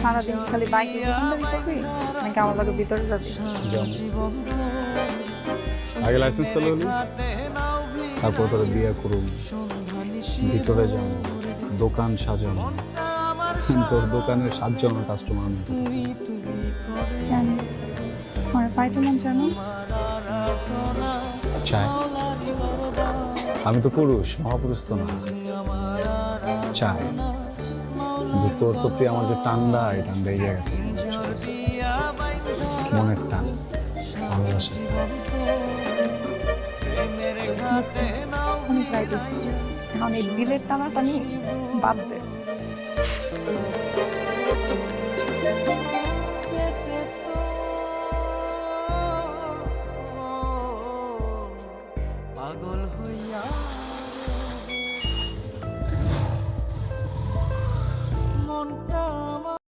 সারাদিন খালি বাইকে দোকানদারি করবি? নাকি আমার ভিতরে যাবি? আগে লাইসেন্স চালু তারপর তোরা বিয়ে করুন ভিতরে দোকান সাজানো তোর দোকানের সাতজন কাস্টমার কেন? আমার পাইতে মন চায় না। চায়। আমি তো পুরুষ মহাপুরুষ তো না। চায়। তোর প্রতি আমার যে টান্ডা এই টান্ডা এই জায়গা থেকে মনের টান ভালোবাসা। অনেক রাইতেছি এখন এই দিলের টানাটা বাদ দে। পাগল হইয়া contar.